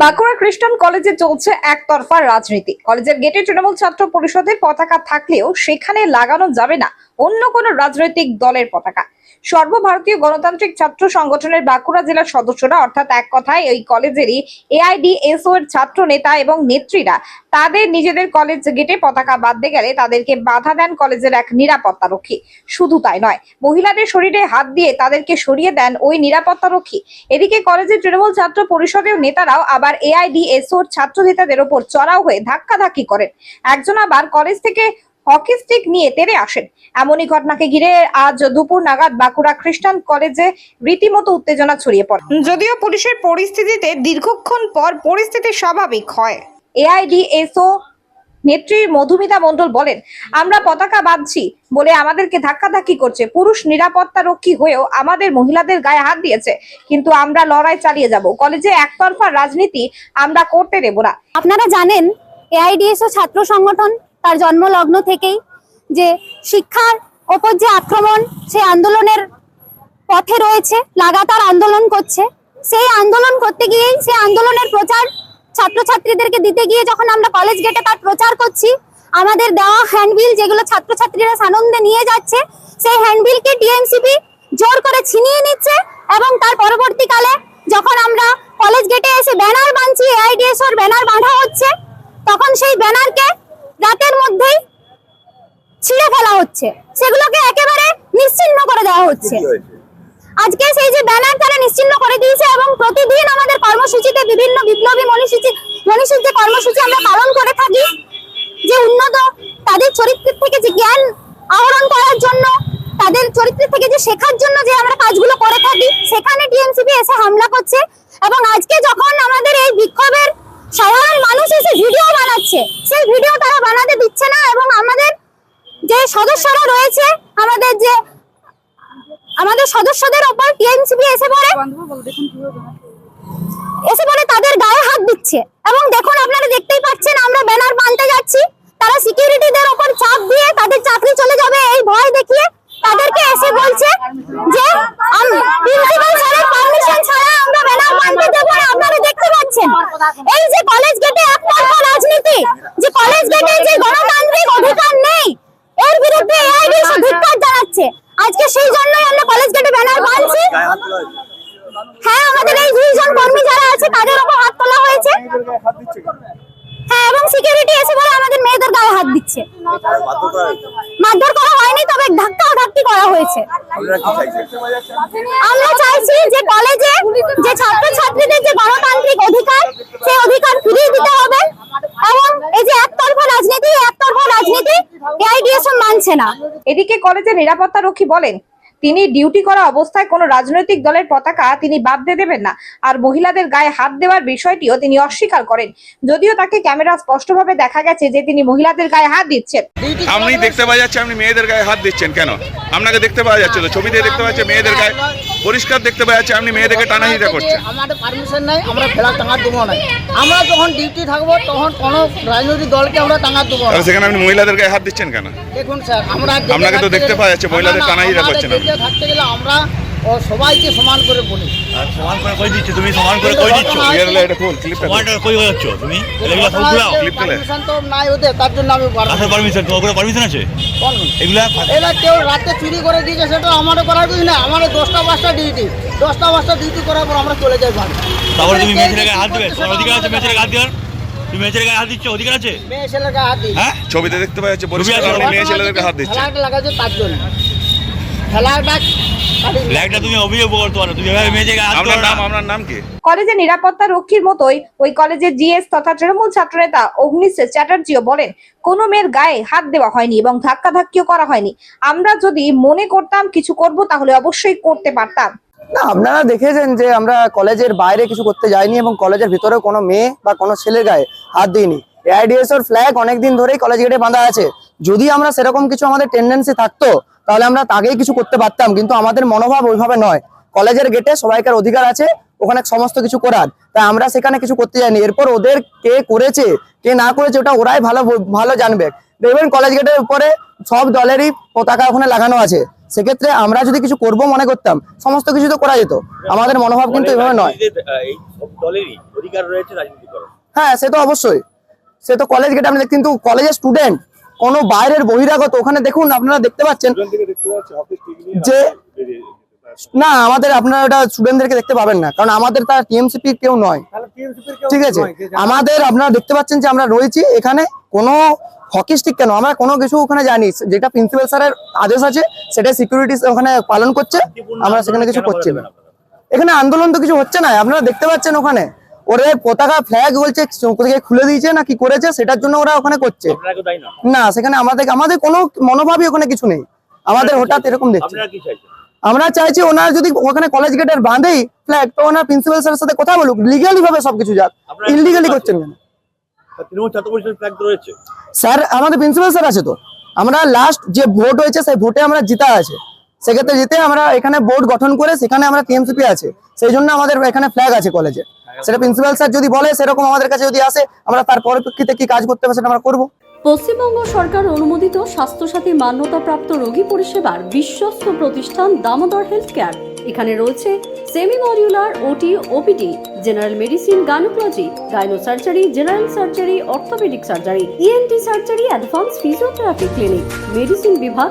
বাঁকুড়া খ্রিস্টান কলেজে চলছে একতরফা রাজনীতি। কলেজের গেটে তৃণমূল ছাত্র পরিষদের পতাকা থাকলেও সেখানে লাগানো যাবে না অন্য কোনো রাজনৈতিক দলের পতাকা। সর্বভারতীয় গণতান্ত্রিক ছাত্র সংগঠনের বাঁকুড়া জেলার সদস্যরা, অর্থাৎ এক কথায় এই কলেজেরই এআইডিএসও এর ছাত্র নেতা এবং নেত্রীরা, তাদের নিজেদের কলেজ গেটে পতাকা বাঁধতে গেলে তাদেরকে বাধা দেন কলেজের এক নিরাপত্তা রক্ষী শুধু তাই নয়, মহিলাদের শরীরে হাত দিয়ে তাদেরকে সরিয়ে দেন ওই নিরাপত্তা রক্ষী এদিকে কলেজের তৃণমূল ছাত্র পরিষদের নেতারাও আবার এআইডিএসওর ছাত্র নেতাদের ওপর চড়াও হয়ে ধাক্কাধাক্কি করেন। একজন আবার কলেজ থেকে হকি স্টিক নিয়ে তেড়ে আসেন। এমনই ঘটনাকে ঘিরে আজ দুপুর নাগাদ বাঁকুড়া খ্রিস্টান কলেজে রীতিমতো উত্তেজনা ছড়িয়ে পড়ে। যদিও পুলিশের পরিস্থিতিতে দীর্ঘক্ষণ পর পরিস্থিতি স্বাভাবিক হয়। এআইডিএসও নেত্রী মধুমিতা মণ্ডল বলেন আমরা পতাকা বাঁধছি বলে আমাদেরকে ধাক্কাধাক্কি করছে। পুরুষ নিরাপত্তা রক্ষী হয়েও আমাদের মহিলাদের গায়ে হাত দিয়েছে কিন্তু আমরা লড়াই চালিয়ে যাব। কলেজে একতরফা রাজনীতি আমরা করতে দেব না। আপনারা জানেন এআইডিএসও ছাত্র সংগঠন তার জন্মলগ্ন থেকেই যে শিক্ষার ওপর যে আক্রমণ, সেই আন্দোলনের পথে রয়েছে, লাগাতার আন্দোলন করছে। সেই আন্দোলন করতে গিয়েই সেই আন্দোলনের প্রচার ছাত্রছাত্রীদেরকে দিতে গিয়ে যখন আমরা কলেজ গেটে তার প্রচার করছি, আমাদের দেওয়া হ্যান্ডবিল যেগুলো ছাত্রছাত্রীরা সানন্দে নিয়ে যাচ্ছে, সেই হ্যান্ডবিলকে টিএমসিপি জোর করে ছিনিয়ে নিচ্ছে এবং তার পরবর্তীকালে যখন আমরা কলেজ গেটে এসে ব্যানার বাঁধছি এআইডিএস ব্যানার বাঁধা হচ্ছে, তখন সেই ব্যানারকে রাতের মধ্যেই ছিঁড়ে ফেলা হচ্ছে। সেগুলোকে একেবারে নিশ্চিহ্ন করে দেওয়া হচ্ছে। আজকে সেই যে ব্যানার তারা নিশ্চিহ্ন করে দিয়েছে এবং প্রতিদিন আমাদের কর্মসূচিতে বিভিন্ন বিপ্লবী মনীষী মনীষীর যে কর্মসূচি আমরা পালন করে থাকি যে উন্নত তাদের চরিত্রের থেকে যে জ্ঞান আহরণ করার জন্য তাদের চরিত্রের থেকে যে শেখার জন্য যে আমরা কাজগুলো করে থাকি সেখানে টিএমসিপি এসে হামলা করছে। এবং আজকে যখন আমাদের এই বিক্ষোভের সাধারণ মানুষ এসে ভিডিও বানাচ্ছে। সেই ভিডিও তারা বানাতে দিচ্ছে না এবং আমাদের যে সদস্যরা রয়েছে, আমাদের যে, আমাদের সদস্যদের ওপর টিএমসিপি এসে পড়ে। এসে পড়ে, তাদের গায়ে হাত দিচ্ছে। এবং দেখুন, আপনারা দেখতেই পাচ্ছেন, আমরা ব্যানার বানতে যাচ্ছি। তারা সিকিউরিটিদের ওপর চাপ দিয়ে তাদের চাকরি চলে যাবে এই ভয় দেখিয়ে তাদেরকে এসে বলছে যে প্রিন্সিপাল স্যারের পারমিশন ছাড়া আমরা ব্যানার বানতে দেবো না আপনারা দেখতে পাচ্ছেন এই যে কলেজ গেটে একতরফা রাজনীতি যে কলেজ গেটে যে গণতান্ত্রিক অধিকার নেই এর বিরুদ্ধে এআইডি ধিক্কার জানাচ্ছে আজকে সেই জন্যই আমরা কলেজ গেটে ব্যানার বানছি হ্যাঁ আমাদের এই দুইজন কর্মী যারা আছে তাদের উপর হাত তোলা হয়েছে হ্যাঁ এবং সিকিউরিটি এসে বলে আমাদের মেয়েদের দিচ্ছে। মারধর করা হয়নি? তবে ধাক্কা ধাক্কি করা হয়েছে। আমরা চাইছি যে কলেজে যে ছাত্র ছাত্রীদের যে গণতান্ত্রিক অধিকার সেই অধিকার ফিরিয়ে দিতে হবে। এবং এই যে একতরফা রাজনীতি একতরফা রাজনীতি এআইডিএসএম মানছে না। এদিকে কলেজের নিরাপত্তা রক্ষী বলেন তিনি ডিউটি করা অবস্থায় কোনো রাজনৈতিক দলের পতাকা তিনি বাদ দিয়ে দেবেন না। আর মহিলাদের গায়ে হাত দেওয়ার বিষয়টিও তিনি অস্বীকার করেন। যদিও তাকে ক্যামেরা স্পষ্টভাবে দেখা গেছে যে তিনি মহিলাদের গায়ে হাত দিচ্ছেন। আপনি দেখতে পাওয়া যাচ্ছে আপনি মেয়েদের গায়ে হাত দিচ্ছেন কেন? আপনাকে দেখতে পাওয়া যাচ্ছে তো ছবিতে দেখতে পাওয়া যাচ্ছে মেয়েদের গায়ে পরিষ্কার দেখতে পাওয়া যাচ্ছে আপনি মেয়েদেরকে টানাহিটা করছেন। আমাদের পারমিশন নাই আমরা ফেলা টাঙা দেবো না আমরা যখন ডিউটি থাকব তখন কোনো রাজনৈতিক দলকে আমরা টাঙা দেবো না। সেখানে আপনি মহিলাদেরকে হাত দিচ্ছেন কেন? দেখুন স্যার আমরা আপনাকে তো দেখতে পাওয়া যাচ্ছে, মহিলাদের টানা না, করছে না করছেন। থাকতে গেলে আমরা ও সবাইকে সমান করে বলি। সমান করে কই দিচ্ছ? তুমি সমান করে কই দিচ্ছ? হলে এটা খুল ক্লিপটা সমান করে কই যাচ্ছ তুমি? এগুলা সব ঘুরাও ক্লিপ তুলে। পারমিশন তো নাই ওদের তার জন্য আমি কাছে পারমিশন তোমার করে পারমিশন আছে? কোন এগুলা এবার কেউ রাতে চুরি করে দিয়েছে সেটা আমারও করার কিছু না আমাদের দশটা পাঁচটা ডিউটি দশটা পাঁচটা ডিউটি করার পর আমরা চলে যাই বাড়ি। তারপরে তুমি মেয়ে গায়ে হাত দিবে? তোমার অধিকার আছে মেয়ে গায়ে হাত দেওয়ার তুমি গায়ে হাত দিচ্ছ? অধিকার আছে? মেয়ে ছেলের গায়ে হাত হ্যাঁ? ছবিতে দেখতে পাওয়া যাচ্ছে আছে, হাত লাগাচ্ছে তার জন্য। খেলাটা ল্যাগটা তুমি অভিযোগ করতে পারো তুমি এভাবে ছেলের আপনার নাম আপনার নাম কি? কলেজের নিরাপত্তা রক্ষীর মতোই ওই কলেজের জিএস তথা তৃণমূল ছাত্রনেতা অগ্নিশ চ্যাটার্জিও বলেন কোনো মেয়ের গায়ে হাত দেওয়া হয়নি এবং ধাক্কাধাক্কিও করা হয়নি। আমরা যদি মনে করতাম কিছু করব তাহলে অবশ্যই করতে পারতাম। না আপনারা দেখেছেন যে আমরা কলেজের বাইরে কিছু করতে যাইনি এবং কলেজের ভিতরে কোনো মেয়ে বা কোনো ছেলের গায়ে হাত দিইনি। এআইডিএস এর ফ্ল্যাগ অনেকদিন ধরেই কলেজ গেটে বাঁধা আছে। যদি আমরা সেরকম কিছু আমাদের টেন্ডেন্সি থাকতো তাহলে আমরা তাকেই কিছু করতে পারতাম কিন্তু আমাদের মনোভাব ওইভাবে নয়। কলেজের গেটে সবাইকার অধিকার আছে ওখানে সমস্ত কিছু করার। তাই আমরা সেখানে কিছু করতে যাইনি। এরপর ওদের কে করেছে কে না করেছে ওটা ওরাই ভালো ভালো জানবে। দেখবেন কলেজ গেটের উপরে সব দলেরই পতাকা ওখানে লাগানো আছে। সেক্ষেত্রে আমরা যদি কিছু করব মনে করতাম সমস্ত কিছু তো করা যেত। আমাদের মনোভাব কিন্তু এভাবে নয়। হ্যাঁ সে তো অবশ্যই। সে তো কলেজ গেটে আপনি দেখ- কিন্তু কলেজের স্টুডেন্ট কোনো বাইরের বহিরাগত ওখানে দেখুন আপনারা দেখতে পাচ্ছেন যে না আমাদের আপনারা ওটা স্টুডেন্টদেরকে দেখতে পাবেন না কারণ আমাদের তার টিএমসিপি কেউ নয়। ঠিক আছে? আমাদের আপনারা দেখতে পাচ্ছেন যে আমরা রয়েছি এখানে কোনো হকি স্টিক কেন? আমরা কোনো কিছু ওখানে জানি যেটা প্রিন্সিপাল স্যারের আদেশ আছে সেটা সিকিউরিটি ওখানে পালন করছে আমরা সেখানে কিছু করছি না এখানে আন্দোলন তো কিছু হচ্ছে না আপনারা দেখতে পাচ্ছেন ওখানে। ওরা পতাকা ফ্ল্যাগ বলছে কোথায় খুলে দিয়েছে না কি করেছে সেটার জন্য ওরা ওখানে করছে। না সেখানে আমাদের আমাদের কোনো মনোভাবই ওখানে কিছু নেই। আমাদের হঠাৎ এরকম দেখছি। আমরা চাইছি? ওনার যদি ওখানে কলেজ গেটের বাঁধেই ফ্ল্যাগ তো ওনার প্রিন্সিপাল স্যারের সাথে কথা বলুক লিগালি ভাবে সবকিছু যাক। ইলিগালি করছেন কেন? স্যার আমাদের প্রিন্সিপাল স্যার আছে তো। আমরা লাস্ট যে ভোট হয়েছে সেই ভোটে আমরা জিতা আছে। সেক্ষেত্রে জিতে আমরা এখানে বোর্ড গঠন করে সেখানে আমরা টিএমসিপি আছে। সেই জন্য আমাদের এখানে ফ্ল্যাগ আছে কলেজে সেটা প্রিন্সিপাল স্যার যদি বলে, সেরকম আমাদের কাছে যদি আসে, আমরা তার পরিপ্রেক্ষিতে কি কাজ করতে হবে সেটা আমরা করব। পশ্চিমবঙ্গ সরকার অনুমোদিত স্বাস্থ্যসাথী মান্যতাপ্রাপ্ত রোগী পরিষেবার বিশ্বস্ত প্রতিষ্ঠান দামোদর হেলথ কেয়ার এখানে রয়েছে semi modular OT OPD general medicine gynaecology gyno surgery general surgery orthopaedic surgery ENT surgery advance physiotherapy clinic medicine বিভাগ